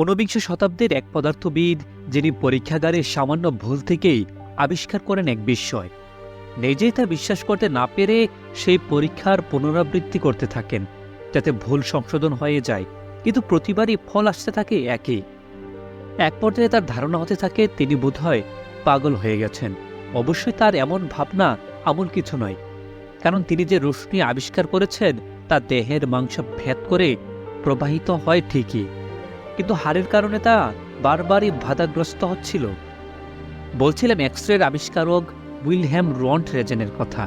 ঊনবিংশ শতাব্দীর এক পদার্থবিদ, যিনি পরীক্ষাগারে সামান্য ভুল থেকেই আবিষ্কার করেন এক বিস্ময়। নিজেই তা বিশ্বাস করতে না পেরে সেই পরীক্ষার পুনরাবৃত্তি করতে থাকেন, যাতে ভুল সংশোধন হয়ে যায়, কিন্তু প্রতিবারই ফল আসতে থাকে একই। এক পর্যায়ে তার ধারণা হতে থাকে, তিনি বোধহয় পাগল হয়ে গেছেন। অবশ্যই তার এমন ভাবনা আমূল কিছু নয়, কারণ তিনি যে রশ্মি আবিষ্কার করেছেন, তা দেহের মাংস ভেদ করে প্রবাহিত হয় ঠিকই। কিন্তু হারের কারণে তা বারবারই বাধাগ্রস্ত হচ্ছিল। বলছিলাম এক্স রের আবিষ্কারক উইলহ্যাম রন্ট রেজেনের কথা।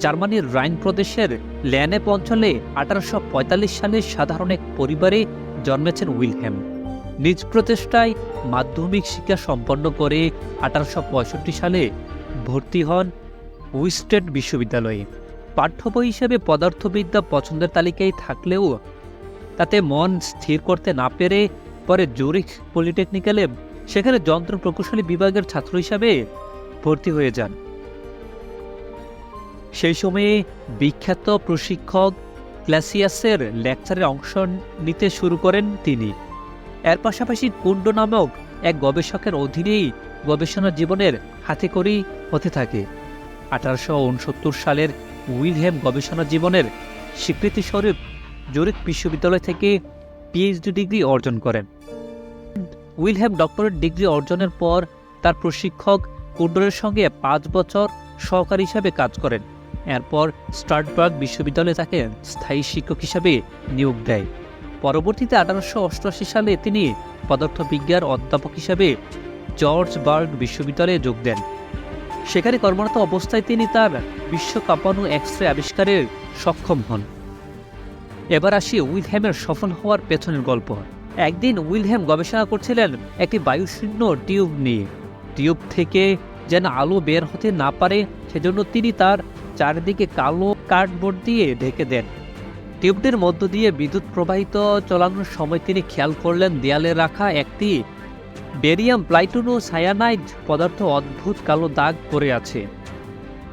জার্মানির রাইন প্রদেশের ল্যানেপ অঞ্চলে আঠারোশো পঁয়তাল্লিশ সালে সাধারণ এক পরিবারে জন্মেছেন উইলহ্যাম নিজ প্রচেষ্টায় মাধ্যমিক শিক্ষা সম্পন্ন করে আঠারোশো পঁয়ষট্টি সালে ভর্তি হন উইস্টেড বিশ্ববিদ্যালয়ে। পাঠ্য বই হিসেবে পদার্থবিদ্যা পছন্দের তালিকায় থাকলেও তাতে মন স্থির করতে না পেরে পরে জুরিখ পলিটেকনিক্যালে সেখানে যন্ত্র প্রকৌশলী বিভাগের ছাত্র হিসাবে ভর্তি হয়ে যান। সেই সময়ে বিখ্যাত প্রশিক্ষক ক্লাসিয়াসের লেকচারে অংশ নিতে শুরু করেন তিনি। এর পাশাপাশি কুণ্ড নামক এক গবেষকের অধীনেই গবেষণা জীবনের হাতে করেই হতে থাকে। আঠারোশো উনসত্তর সালের উইলহেম গবেষণা জীবনের স্বীকৃতিস্বরূপ জুরিক বিশ্ববিদ্যালয় থেকে পিএইচডি ডিগ্রি অর্জন করেন। উইলহেম ডক্টরেট ডিগ্রি অর্জনের পর তার প্রশিক্ষক কুন্ডরের সঙ্গে পাঁচ বছর সহকারী হিসাবে কাজ করেন। এরপর স্টার্টবার্গ বিশ্ববিদ্যালয়ে তাকে স্থায়ী শিক্ষক হিসাবে নিয়োগ দেয়। পরবর্তীতে আঠারোশো অষ্টআশি সালে তিনি পদার্থবিজ্ঞান অধ্যাপক হিসাবে জর্জ বার্গ বিশ্ববিদ্যালয়ে যোগ দেন। সেখানে কর্মরত অবস্থায় তিনি তার বিশ্ব কাঁপানো এক্স রে আবিষ্কারে সক্ষম হন। এবার আসি উইলহ্যামের সফল হওয়ার পেছনের গল্প। একদিন উইলহ্যাম গবেষণা করছিলেন একটি বায়ুশূন্য টিউব নিয়ে। টিউব থেকে যেন আলো বের হতে না পারে, সেজন্য তিনি তার চারিদিকে কালো কার্ডবোর্ড দিয়ে ঢেকে দেন। টিউবটির মধ্য দিয়ে বিদ্যুৎ প্রবাহিত চলানোর সময় তিনি খেয়াল করলেন দেয়ালে রাখা একটি বেরিয়াম প্লাইটুনো সায়ানাইড পদার্থ অদ্ভুত কালো দাগ পড়ে আছে।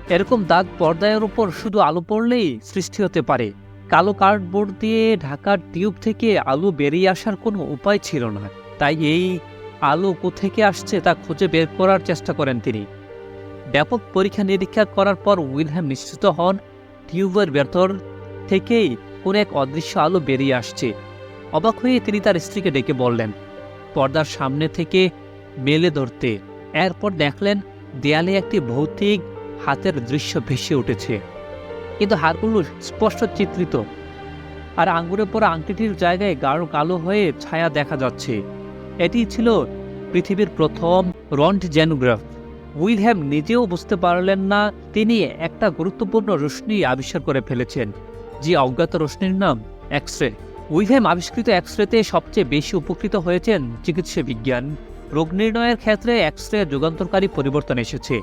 এরকম দাগ পর্দায়ের উপর শুধু আলো পড়লেই সৃষ্টি হতে পারে। কালো কার্ডবোর্ড দিয়ে ঢাকার টিউব থেকে আলো বেরিয়ে আসার কোনো উপায় ছিল না। তাই এই আলো কোথেকে আসছে তা খুঁজে বের করার চেষ্টা করেন তিনি। ব্যাপক পরীক্ষা নিরীক্ষা করার পর উইলহ্যাম নিশ্চিত হন, টিউবের ভেতর থেকেই কোনো এক অদৃশ্য আলো বেরিয়ে আসছে। অবাক হয়ে তিনি তার স্ত্রীকে ডেকে বললেন, পর্দার সামনে থেকে মেলে ধরতে। এরপর দেখলেন দেয়ালে একটি ভৌতিক হাতের দৃশ্য ভেসে উঠেছে। কিন্তু হাতগুলো স্পষ্ট চিত্রিত। আর আঙ্গুরের পর আংটিটির জায়গায় গাঢ় কালো হয়ে ছায়া দেখা যাচ্ছে। এটি ছিল পৃথিবীর প্রথম রন্ট জেনোগ্রাফ। উইলহ্যাম নিজেও বুঝতে পারলেন না, তিনি একটা গুরুত্বপূর্ণ রশ্মি আবিষ্কার করে ফেলেছেন, যে অজ্ঞাত রশ্মির নাম এক্স রে উইলহ্যাম আবিষ্কৃত এক্স রেতে সবচেয়ে বেশি উপকৃত হয়েছেন চিকিৎসা বিজ্ঞান। রোগ নির্ণয়ের ক্ষেত্রে এক্স রে যুগান্তরকারী পরিবর্তন এসেছে।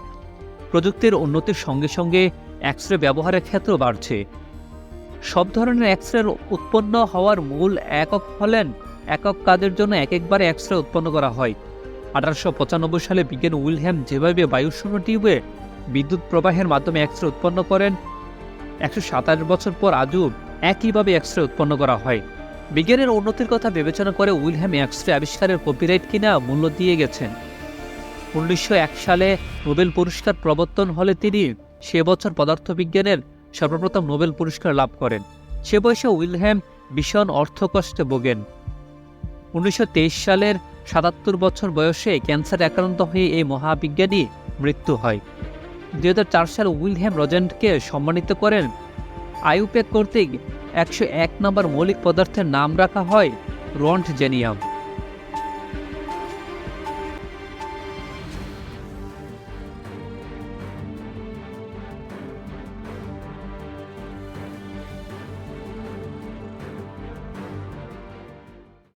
প্রযুক্তির উন্নতির সঙ্গে সঙ্গে এক্স রে ব্যবহারের ক্ষেত্র বাড়ছে। সব ধরনের এক্স রে উৎপন্ন হওয়ার মূল একক হলেন একক কাজের জন্য এক একবারে এক্স রে উৎপন্ন করা হয়। আঠারোশো পঁচানব্বই সালে বিজ্ঞান উইলহ্যাম যেভাবে বায়ুশূন্য টিউবে বিদ্যুৎ প্রবাহের মাধ্যমে এক্স রে উৎপন্ন করেন, একশো সাতাশ বছর পর আজও একইভাবে এক্স রে উৎপন্ন করা হয়। বিজ্ঞানের উন্নতির কথা বিবেচনা করে উইলহ্যাম এক্স রে আবিষ্কারের কপিরাইট কিনা মূল্য দিয়ে গেছেন। উনিশশো এক সালে নোবেল পুরস্কার প্রবর্তন হলে তিনি সে বছর পদার্থবিজ্ঞানের সর্বপ্রথম নোবেল পুরস্কার লাভ করেন। সে বয়সে উইলহ্যাম ভীষণ অর্থকষ্টে ভোগেন। উনিশশো সালের সাতাত্তর বছর বয়সে ক্যান্সারে আক্রান্ত হয়ে এই মহাবিজ্ঞানী মৃত্যু হয়। দুই সালে উইলহ্যাম রজেন্টকে সম্মানিত করেন। আইউপ্যাক কর্তৃক একশো এক নম্বর মৌলিক পদার্থের নাম রাখা হয় রন্ট জেনিয়াম